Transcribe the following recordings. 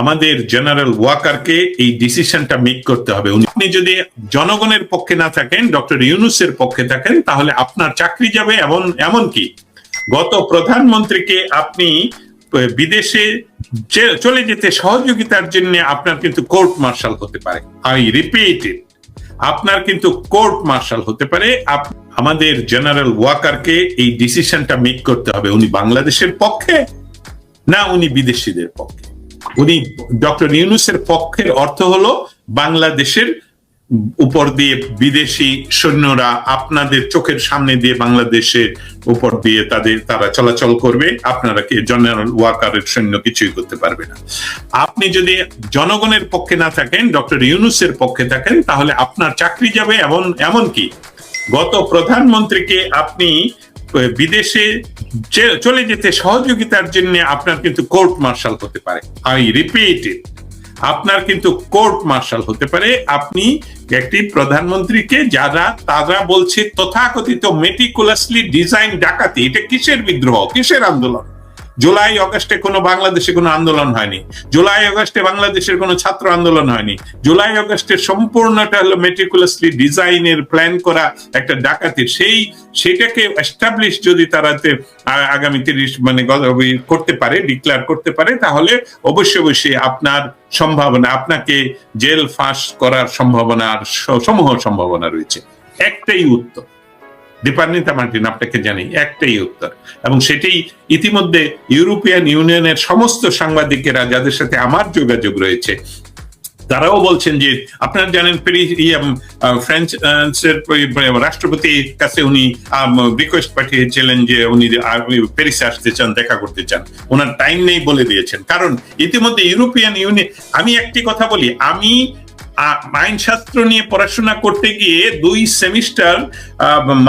আমাদের জেনারেল ওয়াকারকে এই ডিসিশনটা মেক করতে হবে। আপনি যদি জনগণের পক্ষে না থাকেন, ডক্টর ইউনুসের পক্ষে থাকেন, তাহলে আপনার চাকরি যাবে এমন এমন কি গত প্রধানমন্ত্রীকে আপনি বিদেশে চলে যেতে সহযোগিতার জন্য আপনার কিন্তু কোর্ট মার্শাল হতে পারে। I repeat it. আপনার কিন্তু কোর্ট মার্শাল হতে পারে। আমাদের জেনারেল ওয়াকারকে এই ডিসিশনটা মেক করতে হবে। উনি বাংলাদেশের পক্ষে না উনি বিদেশিদের পক্ষে। উনি ডক্টর ইউনুসের পক্ষের অর্থ হলো বাংলাদেশের উপর দিয়ে বিদেশি সৈন্যরা আপনাদের চোখের সামনে দিয়ে বাংলাদেশের উপর দিয়ে তাদের, তারা চলাচল করবে। আপনারা কি জেনারেল ওয়াকারের সৈন্য কিছুই করতে পারবে না। আপনি যদি জনগণের পক্ষে না থাকেন, ডক্টর ইউনুসের পক্ষে থাকেন, তাহলে আপনার চাকরি যাবে এমন এমন কি গত প্রধানমন্ত্রীকে আপনি বিদেশে চলে যেতে সহযোগিতার জন্য আপনার কিন্তু কোর্ট মার্শাল হতে পারে। আই রিপিট আপনার কিন্তু কোর্ট মার্শাল হতে পারে। আপনি একটি প্রধানমন্ত্রীকে যারা, তারা বলছে তথাকথিত মেটিকুলাসলি ডিজাইন ডাকাতি, এটা কিসের বিদ্রোহ? কিসের আন্দোলন? জুলাই, অগস্টে কোনো বাংলাদেশে কোনো আন্দোলন হয়নি। জুলাই, অগস্টে বাংলাদেশের কোনো ছাত্র আন্দোলন হয়নি। জুলাই, অগস্টের সম্পূর্ণটা হলো মেটিকুলাসলি ডিজাইনের প্ল্যান করা একটা ডাকাতি সেই, সেটাকে এস্টাবলিশ যদি তারা আগামী তিরিশ মানে করতে পারে ডিক্লেয়ার করতে পারে, তাহলে অবশ্যই অবশ্যই আপনার সম্ভাবনা, আপনাকে জেল ফাঁস করার সম্ভাবনা আর সমূহ সম্ভাবনা রয়েছে। একটাই উত্তর। দীপান্বিতা মার্টিন আপনাকে জানি একটাই উত্তর। এবং সেটাই ইতিমধ্যে ইউরোপিয়ান ইউনিয়নের সমস্ত সাংবাদিকেরা যাদের সাথে আমার যোগাযোগ রয়েছে, তারাও বলছেন যে, আপনারা জানেন ফ্রেঞ্চ প- রাষ্ট্রপতির কাছে উনি রিকোয়েস্ট পাঠিয়েছিলেন যে উনি প্যারিসে আসতে চান, দেখা করতে চান। ওনার টাইম নেই বলে দিয়েছেন। কারণ ইতিমধ্যে ইউরোপিয়ান ইউনিয়ন আমি একটি কথা বলি, আমি আইনশাস্ত্র নিয়ে পড়াশোনা করতে গিয়ে দুই সেমিস্টার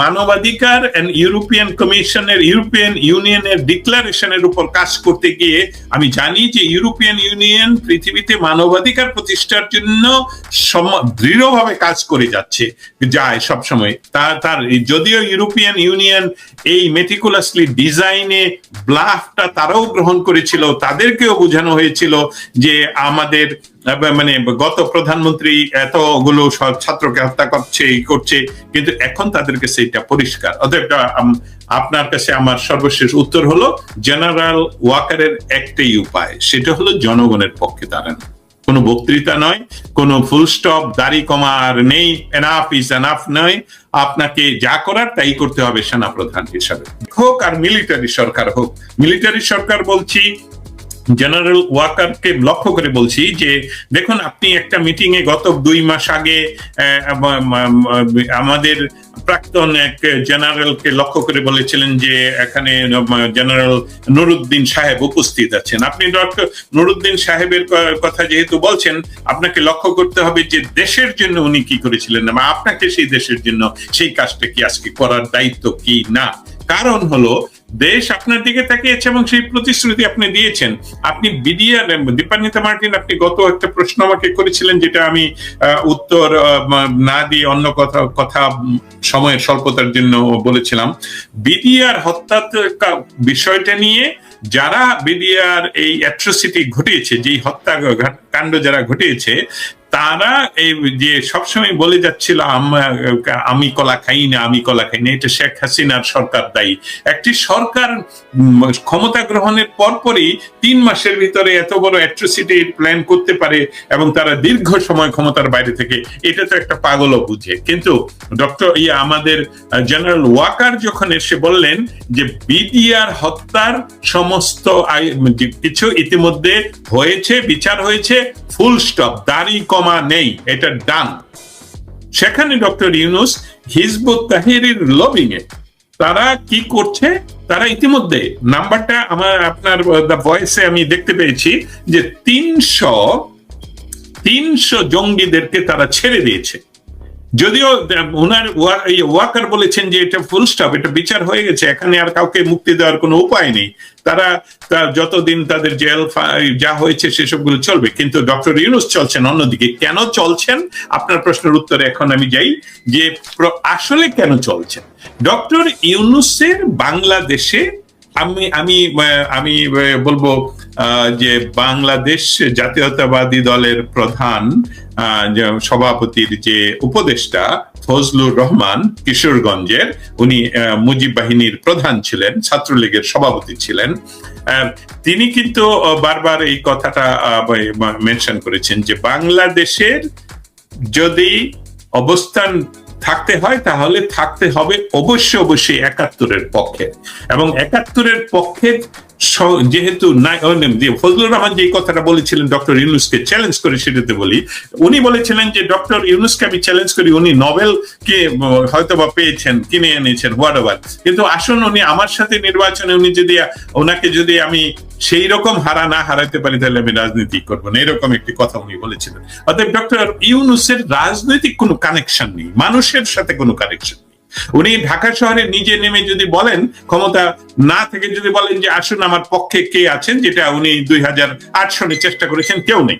মানবাধিকার ইউরোপিয়ান কমিশনের ইউরোপিয়ান ইউনিয়নের ডিক্লারেশনের উপর কাজ করতে গিয়ে আমি জানি যে ইউরোপিয়ান ইউনিয়ন পৃথিবীতে মানবাধিকার প্রতিষ্ঠার জন্য দৃঢ়ভাবে কাজ করে যাচ্ছে, যায় সবসময়। তার তার, যদিও ইউরোপিয়ান ইউনিয়ন এই মেটিকুলাসলি ডিজাইনে ব্লাফটা তারাও গ্রহণ করেছিল, তাদেরকেও বোঝানো হয়েছিল যে আমাদের মানে গত প্রধানমন্ত্রী এতগুলো সব ছাত্রকে হত্যা করছে করছে, কিন্তু এখন তাদের কাছে এটা পরিষ্কার। অতএব আপনার কাছে আমার সর্বশেষ উত্তর হলো, জেনারেল ওয়াকারের একটাই উপায়, সেটা হলো জনগণের পক্ষে দাঁড়ানো। কোনো বক্তৃতা নয়, কোনো ফুল স্টপ দাড়ি কমার নেই এনাফ ইজ এনাফ নয়। আপনাকে যা করার তাই করতে হবে সেনাপ্রধান হিসাবে। হোক আর মিলিটারি সরকার হোক মিলিটারি সরকার বলছি জেনারেল ওয়াকারকে লক্ষ্য করে বলছি যে, দেখুন, আপনি একটা মিটিং এ গত দুই মাস আগে আমাদের প্রাক্তন এক জেনারেলকে লক্ষ্য করে বলেছিলেন যে, এখানে জেনারেল নুরুদ্দিন সাহেব উপস্থিত আছেন। আপনি ডক্টর নুরুদ্দিন সাহেবের কথা যেহেতু বলছেন, আপনাকে লক্ষ্য করতে হবে যে, দেশের জন্য উনি কি করেছিলেন বা আপনাকে সেই দেশের জন্য সেই কাজটা কি আজকে করার দায়িত্ব কি না? কারণ হলো দেশ আপনার দিকে তাকিয়েছে এবং সেই প্রতিশ্রুতি আপনি দিয়েছেন। আপনি বিডিআর দীপান্বিতা মার্টিন, আপনি গত একটা প্রশ্ন আমাকে করেছিলেন যেটা আমি উত্তর না দিয়ে অন্য কথা কথা সময়ের স্বল্পতার জন্য বলেছিলাম। বিডিআর হত্যা বিষয়টা নিয়ে যারা বিডিআর এই অ্যাট্রোসিটি ঘটিয়েছে, যেই হত্যা কাণ্ড যারা ঘটিয়েছে তারা এই যে সবসময় বলে যাচ্ছিল আমি কলা খাই না, আমি কলা খাই না। এটা শেখ হাসিনার সরকার দায়ী। একটি সরকার ক্ষমতা গ্রহণের পরপরই তিন মাসের ভিতরে এত বড় অ্যাট্রোসিটি প্ল্যান করতে পারে এবং তারা দীর্ঘ সময় ক্ষমতার বাইরে থেকে, এটা তো একটা পাগলও বুঝে। কিন্তু ডক্টর ইয়ে আমাদের জেনারেল ওয়াকার যখন এসে বললেন যে, বিডিআর হত্যার সমস্ত কিছু ইতিমধ্যে হয়েছে, বিচার হয়েছে ফুল স্টপ দাড়ি কমা নেই, এটা ডান। সেখানে ডক্টর ইউনুস হিজবুত তাহিরির লবিং এ তারা কি করছে? তারা ইতিমধ্যে, নাম্বারটা আমার, আপনার দ্য ভয়েসে আমি দেখতে পেয়েছি যে তিনশো তিনশো জঙ্গিদেরকে তারা ছেড়ে দিয়েছে। যদিও ওনার ওয়াকার বলেছেন যে এটা ফুল স্টপ এটা বিচার হয়ে গেছে, এখানে আর কাউকে মুক্তি দেওয়ার কোনো উপায় নেই। তারা তার যতদিন তাদের জেল যা হয়েছে সেসবগুলো চলবে, কিন্তু ডক্টর ইউনুস চলছেন অন্যদিকে। কেন চলছেন? আপনার প্রশ্নের উত্তরে এখন আমি যাই, যে আসলে কেন চলছেন? ডক্টর ইউনুসের বাংলাদেশে আমি আমি আমি বলব যে বাংলাদেশ জাতীয়তাবাদী দলের প্রধান সভাপতির যে উপদেষ্টা ফজলুর রহমান কিশোরগঞ্জের, উনি মুজিব বাহিনীর প্রধান ছিলেন, ছাত্রলীগের সভাপতি ছিলেন। তিনি কিন্তু বারবার এই কথাটা মেনশন করেছেন যে বাংলাদেশের যদি অবস্থান থাকতে হয়, তাহলে থাকতে হবে অবশ্যই অবশ্যই একাত্তরের পক্ষে। এবং একাত্তরের পক্ষে যেহেতু ফজলুর রহমান যে কথাটা বলেছিলেন ডক্টর ইউনুসকে চ্যালেঞ্জ করে সেটাতে বলি, উনি বলেছিলেন যে ডক্টর ইউনুসকে আমি চ্যালেঞ্জ করি, উনি নোবেল কে হয়তো বা পেয়েছেন, কিনে এনেছেন হোয়াট এভার কিন্তু আসুন উনি আমার সাথে নির্বাচনে উনি যদি, ওনাকে যদি আমি সেই রকম হারা না হারাতে পারি, তাহলে আমি রাজনীতি করব না। এরকম একটি কথা উনি বলেছিলেন। অতএব ডক্টর ইউনুসের রাজনৈতিক কোনো কানেকশন নেই, মানুষের সাথে কোনো কানেকশন নেই। উনি ঢাকা শহরে নিজে নেমে যদি বলেন, ক্ষমতা না থেকে যদি বলেন যে, আসুন আমার পক্ষে কে আছেন? যেটা উনি দুই হাজার চেষ্টা করেছেন, কেউ নেই।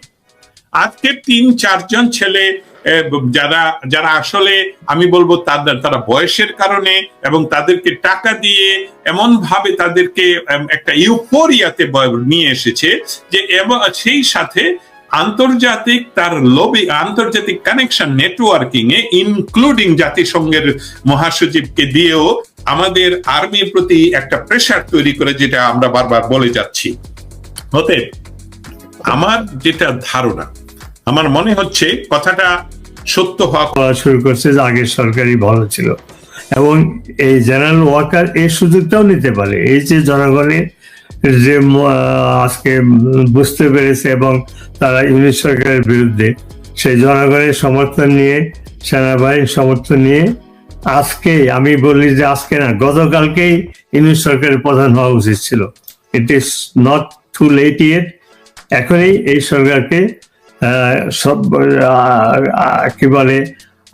আজকে তিন চারজন ছেলে যারা যারা আসলে, আমি বলব তাদের, তারা বয়সের কারণে এবং তাদেরকে টাকা দিয়ে এমন ভাবে তাদেরকে একটা ইউফোরিয়াতে নিয়ে এসেছে যে সেই সাথে আন্তর্জাতিক তার লবি আন্তর্জাতিক কানেকশন নেটওয়ার্কিং এ ইনক্লুডিং জাতিসংঘের মহাসচিবকে দিয়েও আমাদের আর্মির প্রতি একটা প্রেসার তৈরি করে যেটা আমরা বারবার বলে যাচ্ছি। অতএব আমার যেটা ধারণা, আমার মনে হচ্ছে কথাটা সত্য হওয়া শুরু করছে যে আগের সরকারই ভালো ছিল। এবং এই জেনারেল ওয়ার্কার এই সুযোগটাও নিতে পারে। এই যে জনগণের যে আজকে বুঝতে পেরেছে এবং তারা ইউনিট সরকারের বিরুদ্ধে সেই জনগণের সমর্থন নিয়ে, সেনাবাহিনীর সমর্থন নিয়ে আজকে আমি বলি যে আজকে না, গতকালকেই ইউনিট সরকারের প্রধান হওয়া উচিত ছিল। It is not too late yet এখনই এই সরকারকে সব কি বলে,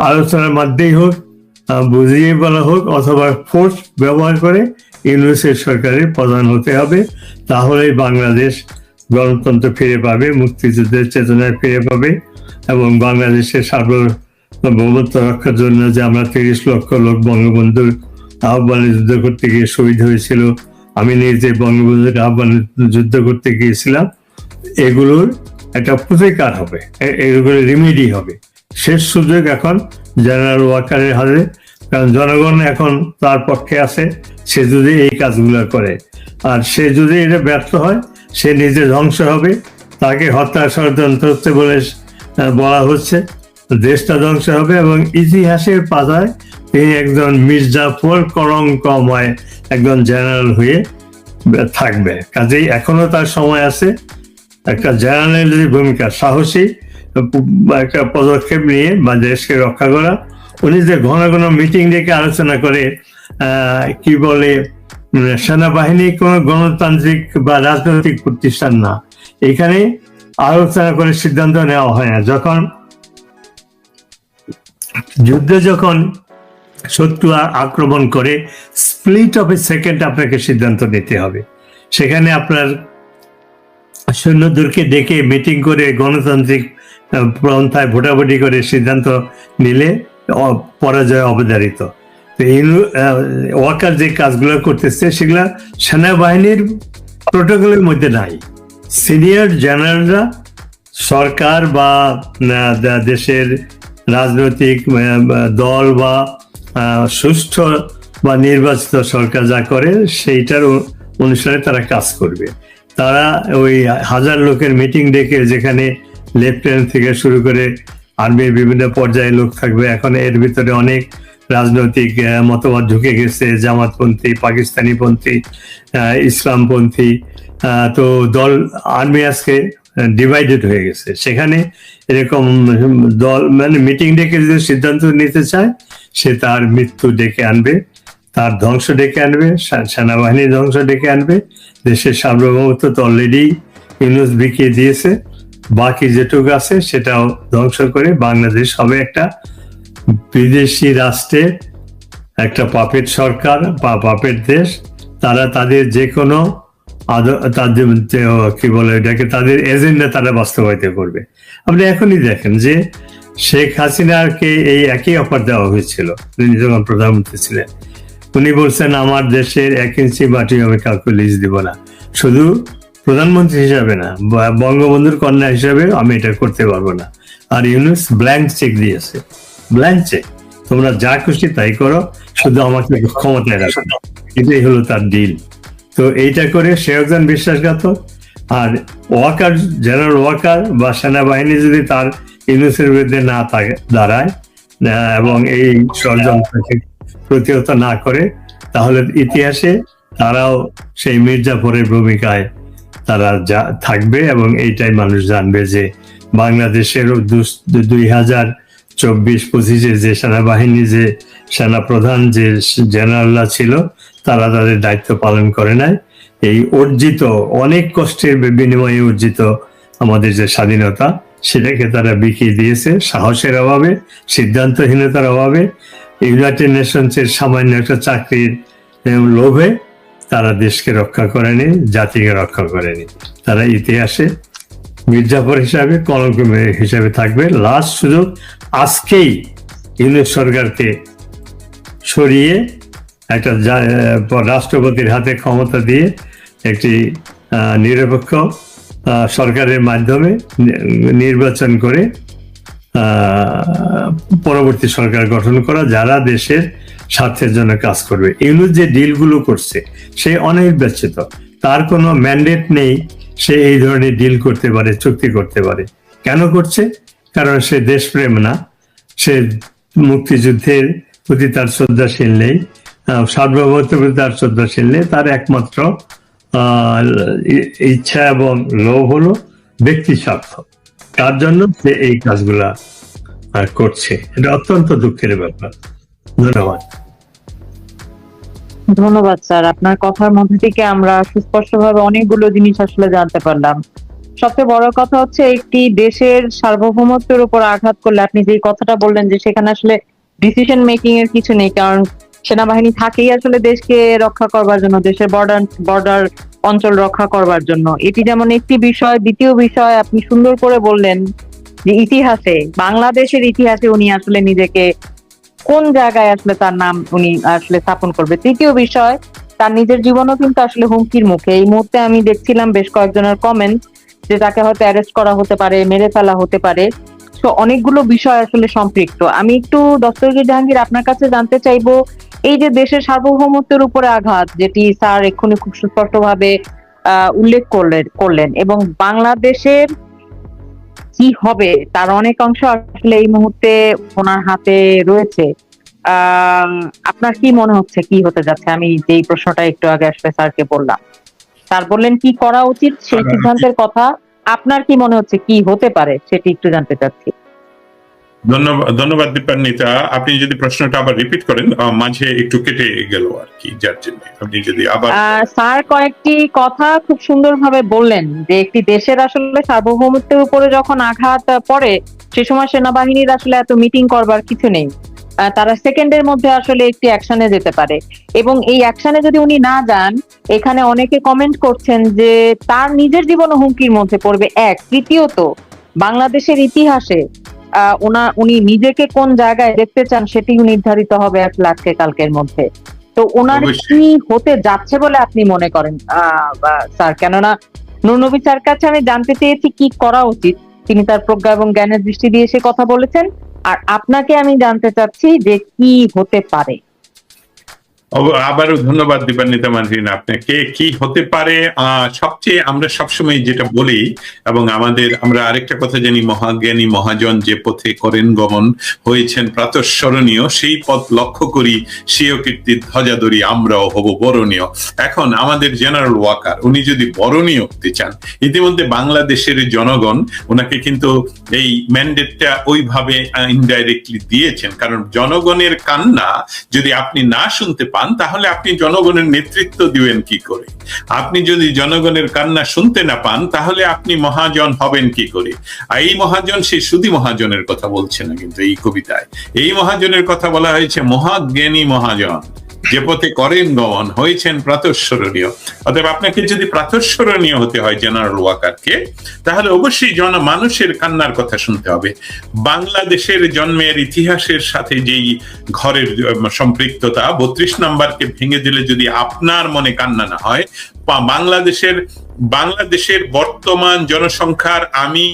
আলোচনার মধ্যেই হোক বুঝিয়ে বলা হোক অথবা ফোর্স ব্যবহার করে ইউনিসের সরকারের প্রধান হতে হবে। তাহলেই বাংলাদেশ গণতন্ত্র ফিরে পাবে, মুক্তিযুদ্ধের চেতনায় ফিরে পাবে এবং বাংলাদেশের সার্বভৌমত্ব রক্ষার জন্য যে আমরা তিরিশ লক্ষ লোক বঙ্গবন্ধুর আহ্বানে যুদ্ধ করতে গিয়ে শহীদ হয়েছিল, আমি নিজে বঙ্গবন্ধুর আহ্বানে যুদ্ধ করতে গিয়েছিলাম, এগুলোর একটা প্রতিকার হবে এগুলো রিমেডি হবে। শেষ সুযোগ এখন জেনারেল ওয়াকারের হাতে কারণ জনগণ এখন তার পক্ষে আছে, সে যদি এই কাজগুলো করে। আর সে যদি এটা ব্যর্থ হয়, সে নিজে ধ্বংস হবে। তাকে হত্যা ষড়যন্ত্র হচ্ছে বলে বলা হচ্ছে। দেশটা ধ্বংস হবে এবং ইতিহাসের পাতায় তিনি একজন মির্জাফর কলঙ্কময় একজন জেনারেল হয়ে থাকবে। কাজেই এখনও তার সময় আছে। একটা জার্নালের ভূমিকা, সাহসী একটা পদক্ষেপ নিয়ে বা দেশকে রক্ষা করা। উনি যে ঘন ঘন মিটিং ডেকে আলোচনা করে কি বলে সেনাবাহিনী কোন গণতান্ত্রিক বা রাজনৈতিক প্রতিষ্ঠান না। এখানে আলোচনা করে সিদ্ধান্ত নেওয়া হয় না। যখন যুদ্ধে যখন শত্রু আক্রমণ করে স্প্লিট অফ এ সেকেন্ড আপনাকে সিদ্ধান্ত নিতে হবে। সেখানে আপনার সৈন্যদেরকে ডেকে মিটিং করে গণতান্ত্রিক পন্থায় ভোটাভুটি করে সিদ্ধান্ত নিলে পরাজয় অবধারিত। ওয়াকার যে কাজগুলো করতেছে, সেগুলা সেনাবাহিনীর প্রোটোকলের মধ্যে নাই। সিনিয়র জেনারেলরা সরকার বা দেশের রাজনৈতিক দল বা সুষ্ঠু বা নির্বাচিত সরকার যা করে, সেইটার অনুসারে তারা কাজ করবে। তারা ওই হাজার লোকের মিটিং ডেকে যেখানে লেফটেন্যান্ট থেকে শুরু করে আর্মির বিভিন্ন পর্যায়ে লোক থাকবে। এখন এর ভিতরে অনেক রাজনৈতিক মতবাদ ঢুকে গেছে। জামাতপন্থী, পাকিস্তানিপন্থী ইসলামপন্থী তো দল, আর্মি আজকে ডিভাইডেড হয়ে গেছে। সেখানে এরকম দল মানে মিটিং ডেকে যদি সিদ্ধান্ত নিতে চায়, সে তার মৃত্যু ডেকে আনবে, তার ধ্বংস ডেকে আনবে সেনাবাহিনীর ধ্বংস ডেকে আনবে, দেশের সার্বভৌমত্ব তো অলরেডি ইউনুস বিকিয়ে দিয়েছে। বাকি যেটুকু আছে সেটাও ধ্বংস করে বাংলাদেশ হবে একটা বিদেশি রাষ্ট্রের একটা পাপেট সরকার বা পাপেট দেশ। তারা তাদের যে কোনো তাদের কি বলে এটাকে তাদের এজেন্ডা তারা বাস্তবায়িত করবে। আপনি এখনই দেখেন যে শেখ হাসিনাকে এই একই অফার দেওয়া হয়েছিল তিনি যখন প্রধানমন্ত্রী ছিলেন। উনি বলছেন, আমার দেশের এক ইঞ্চি মাটি আমি কাউকে লিজ দিব না। শুধু প্রধানমন্ত্রী হিসাবে না বঙ্গবন্ধুর কন্যা হিসাবে আমি এটা করতে পারব না। আর ইউনুস ব্ল্যাঙ্ক চেক দিয়েছে। ব্ল্যাঙ্ক চেক তোমরা যা খুশি তাই করো, শুধু আমাকে ক্ষমতায় রাখো। এটাই হলো তার ডিল তো এইটা করে সে একজন বিশ্বাসঘাতক। আর ওয়াকার জেনারেল ওয়াকার বা সেনাবাহিনী যদি তার ইউনুসের বিরুদ্ধে না থাকে দাঁড়ায় এবং এই ষড়যন্ত্রকে প্রতিহত না করে, তাহলে ইতিহাসে তারাও সেই মির্জাফরের ভূমিকায় তারা যা থাকবে এবং এইটাই মানুষ জানবে যে বাংলাদেশেরও দুই হাজার চব্বিশ পঁচিশে যে সেনাবাহিনী, যে সেনা প্রধান যে জেনারেলরা ছিল, তারা তাদের দায়িত্ব পালন করে নাই। এই অর্জিত, অনেক কষ্টের বিনিময়ে অর্জিত আমাদের যে স্বাধীনতা, সেটাকে তারা বিকিয়ে দিয়েছে সাহসের অভাবে, সিদ্ধান্তহীনতার অভাবে। ইউনাইটেড নেশনসের সামান্য একটা চাকরির লোভে তারা দেশকে রক্ষা করেনি জাতিকে রক্ষা করেনি তারা ইতিহাসে মির্জাফর হিসাবে, কলঙ্ক হিসাবে থাকবে। লাস্ট সুযোগ, আজকেই ইউনিট সরকারকে সরিয়ে একটা রাষ্ট্রপতির হাতে ক্ষমতা দিয়ে একটি নিরপেক্ষ সরকারের মাধ্যমে নির্বাচন করে পরবর্তী সরকার গঠন করা, যারা দেশের স্বার্থের জন্য কাজ করবে। এগুলো যে ডিলগুলো করছে, সে অনির্বাচিত। তার কোনো ম্যান্ডেট নেই সে এই ধরনের ডিল করতে পারে, চুক্তি করতে পারে। কেন করছে? কারণ সে দেশপ্রেম না। সে মুক্তিযুদ্ধের প্রতি তার শ্রদ্ধাশীল নেই। সার্বভৌমত্বের প্রতি তার শ্রদ্ধাশীল নেই। তার একমাত্র ইচ্ছা এবং লোভ হলো ব্যক্তি স্বার্থ। তার জন্য সে এই কাজগুলা করছে। এটা অত্যন্ত দুঃখের ব্যাপার। ধন্যবাদ। ধন্যবাদ, স্যার। আপনার কথার মধ্যে থেকে আমরা সুস্পষ্টভাবে অনেকগুলো জিনিস আসলে জানতে পারলাম। সবচেয়ে বড় কথা হচ্ছে, একটি দেশের সার্বভৌমত্বের উপর আঘাত করলে আপনি যে কথাটা বললেন যে সেখানে আসলে ডিসিশন মেকিং এর কিছু নেই, কারণ সেনাবাহিনী থাকেই আসলে দেশকে রক্ষা করবার জন্য, দেশের বর্ডার বর্ডার অঞ্চল রক্ষা করবার জন্য। এটি যেমন একটি বিষয়, দ্বিতীয় বিষয় আপনি সুন্দর করে বললেন যে ইতিহাসে, বাংলাদেশের ইতিহাসে উনি আসলে নিজেকে কোন জায়গায় আসলে তার নাম উনি আসলে স্থাপন করবে? তৃতীয় বিষয়, তার নিজের জীবনও কিন্তু আসলে হুমকির মুখে। এই মুহূর্তে আমি দেখছিলাম বেশ কয়েকজনের কমেন্ট যে তাকে হয়তো অ্যারেস্ট করা হতে পারে, মেরে ফেলা হতে পারে। তো অনেকগুলো বিষয় আসলে সম্পৃক্ত। আমি একটু দস্তগীর জাহাঙ্গীর, আপনার কাছে জানতে চাইব, এই যে দেশের সার্বভৌমত্বের উপরে আঘাত, যেটি স্যার এক্ষুনি খুব সুস্পষ্টভাবে উল্লেখ করলেন করলেন এবং বাংলাদেশের কি হবে? তার অনেক অংশ আসলে এই মুহূর্তে ওনার হাতে রয়েছে। আপনার কি মনে হচ্ছে কি হতে যাচ্ছে? আমি যেই প্রশ্নটা একটু আগে আসলে স্যারকে বললাম। স্যার বললেন কি করা উচিত? সেই সিদ্ধান্তের কথা। আপনার কি মনে হচ্ছে কি হতে পারে? সেটি একটু জানতে চাচ্ছি। ধন্যবাদ ধন্যবাদ দীপান্বিতা। আপনি যদি প্রশ্নটা আবার রিপিট করেন মাঝে একটু কেটে গেল আর কি, যার জন্য। আপনি যদি আবার স্যার কয়েকটি কথা খুব সুন্দরভাবে বললেন যে একটি দেশের আসলে সার্বভৌমত্বের উপরে যখন আঘাত পড়ে, সে সময় সেনাবাহিনীর আসলে এত মিটিং করবার কিছু নেই। তারা সেকেন্ডের মধ্যে আসলে একটি অ্যাকশনে যেতে পারে। এবং এই অ্যাকশনে যদি উনি না যান, এখানে অনেকে কমেন্ট করছেন যে তার নিজের জীবন হুমকির মধ্যে পড়বে। এক, তৃতীয়ত, বাংলাদেশের ইতিহাসে ওনা উনি নিজেকে কোন জায়গায় দেখতে চান সেটিও নির্ধারিত হবে এক আজকে কালকের মধ্যে। তো ওনার কি হতে যাচ্ছে বলে আপনি মনে করেন? আহ, স্যার কেননা নুরনবী স্যার কাছে আমি জানতে চেয়েছি কি করা উচিত। তিনি তার প্রজ্ঞা এবং জ্ঞানের দৃষ্টি দিয়ে সে কথা বলেছেন। আর আপনাকে আমি জানতে চাচ্ছি যে কি হতে পারে। আবারও ধন্যবাদ দীপান্বিতা মানহীন আপনাকে কি হতে পারে? সবচেয়ে আমরা সবসময় যেটা বলি, এবং আমাদের, আমরা আরেকটা কথা জানি, মহাজ্ঞানী মহাজন যে পথে করেন গমন হয়েছেন প্রাতঃস্মরণীয়, সেই পথ লক্ষ্য করি স্বীয় কীর্তির ধ্বজাদরি আমরাও হব বরণীয়। এখন আমাদের জেনারেল ওয়াকার, উনি যদি বরণীয় হতে চান, ইতিমধ্যে বাংলাদেশের জনগণ ওনাকে কিন্তু এই ম্যান্ডেটটা ওইভাবে ইনডাইরেক্টলি দিয়েছেন, কারণ জনগণের কান্না যদি আপনি না শুনতে পান, তাহলে আপনি জনগণের নেতৃত্ব দিবেন কি করে? আপনি যদি জনগণের কান্না শুনতে না পান, তাহলে আপনি মহাজন হবেন কি করে? আর এই মহাজন সেই সুদী মহাজনের কথা বলছে না কিন্তু এই কবিতায়। এই মহাজনের কথা বলা হয়েছে মহাজ্ঞানী মহাজন। যে পথে করেন গমন হয়েছেন প্রাতঃস্মরণীয়। অতএব আপনাকে যদি প্রাতঃস্মরণীয় হতে হয় জেনারেল ওয়াকারকে, তাহলে অবশ্যই জন মানুষের কান্নার কথা শুনতে হবে। বাংলাদেশের জন্মের ইতিহাসের সাথে যেই ঘরের সম্পৃক্ততা, বত্রিশ নাম্বারকে ভেঙে দিলে যদি আপনার মনে কান্না না হয় বাংলাদেশের বাংলাদেশের বর্তমান জনসংখ্যার আমি